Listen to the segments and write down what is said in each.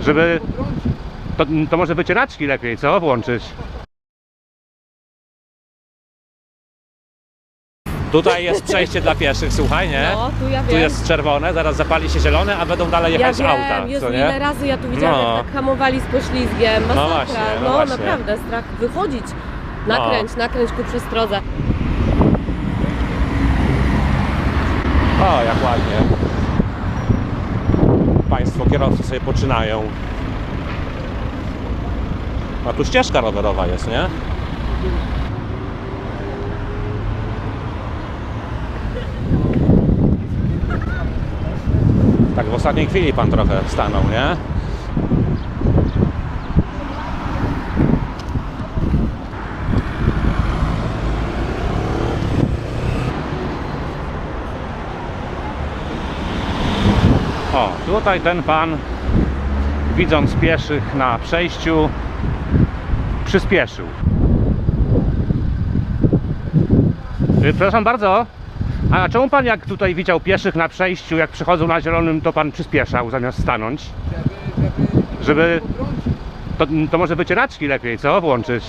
Żeby... To, to może wycieraczki lepiej, co? Włączyć. Tutaj jest przejście dla pieszych, słuchaj, nie? No, tu ja wiem. Tu jest czerwone, zaraz zapali się zielone, a będą dalej ja jechać wiem, auta, Jezu, co ile nie? razy ja tu widziałam, No. jak tak hamowali z poślizgiem. Masakra. No właśnie, no no właśnie. naprawdę, strach wychodzić. Nakręć, nakręć ku przestrodze. O, jak ładnie. Państwo kierowcy sobie poczynają. A tu ścieżka rowerowa jest, nie? Tak w ostatniej chwili pan trochę stanął, nie? O, tutaj ten pan, widząc pieszych na przejściu, przyspieszył. Y, Przepraszam bardzo, a czemu pan jak tutaj widział pieszych na przejściu, jak przychodzą na zielonym, to pan przyspieszał zamiast stanąć? Żeby... To, to może wycieraczki lepiej, co? Włączyć.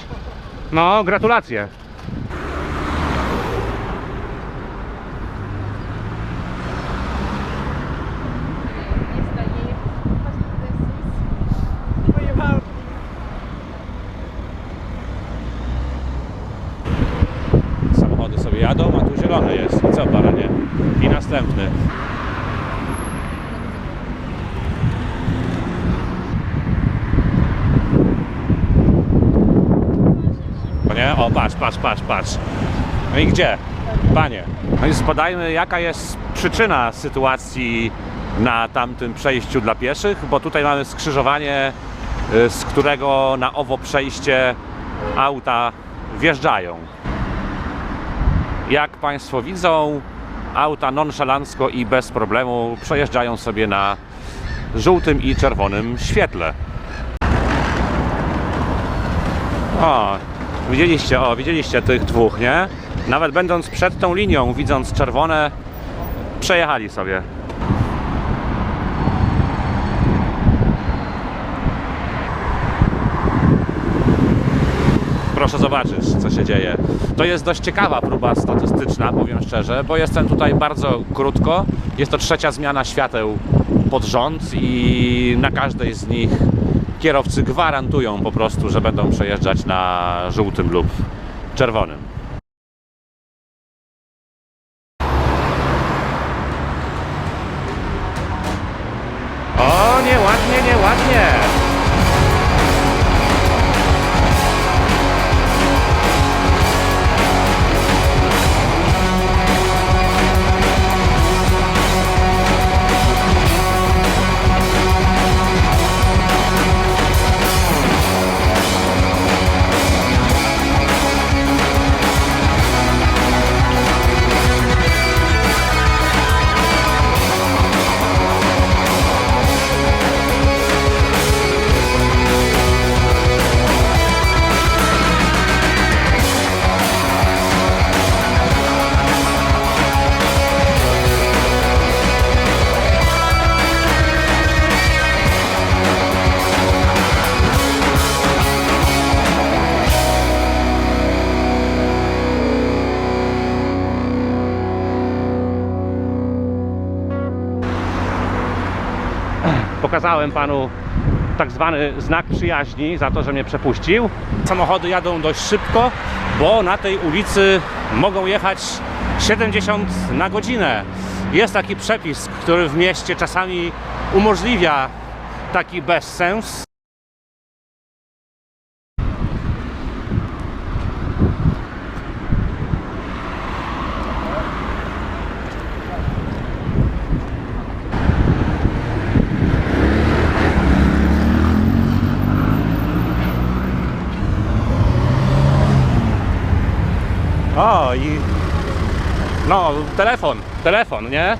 No, gratulacje. Samochody sobie jadą, a tu zielony jest. I co, baranie? I następny. O nie? O, patrz, patrz, patrz, patrz. No i gdzie? Panie. No i zbadajmy, jaka jest przyczyna sytuacji na tamtym przejściu dla pieszych, bo tutaj mamy skrzyżowanie, y, z którego na owo przejście auta wjeżdżają. Jak Państwo widzą, auta nonszalancko i bez problemu przejeżdżają sobie na żółtym i czerwonym świetle. O, widzieliście, o, widzieliście tych dwóch, nie? Nawet będąc przed tą linią, widząc czerwone, przejechali sobie. Proszę zobaczyć, co się dzieje. To jest dość ciekawa próba statystyczna, powiem szczerze, bo jestem tutaj bardzo krótko. Jest to trzecia zmiana świateł pod rząd i na każdej z nich kierowcy gwarantują po prostu, że będą przejeżdżać na żółtym lub czerwonym. Pokazałem panu tak zwany znak przyjaźni za to, że mnie przepuścił. Samochody jadą dość szybko, bo na tej ulicy mogą jechać 70 na godzinę. Jest taki przepis, który w mieście czasami umożliwia taki bezsens. O i no, telefon, telefon, nie?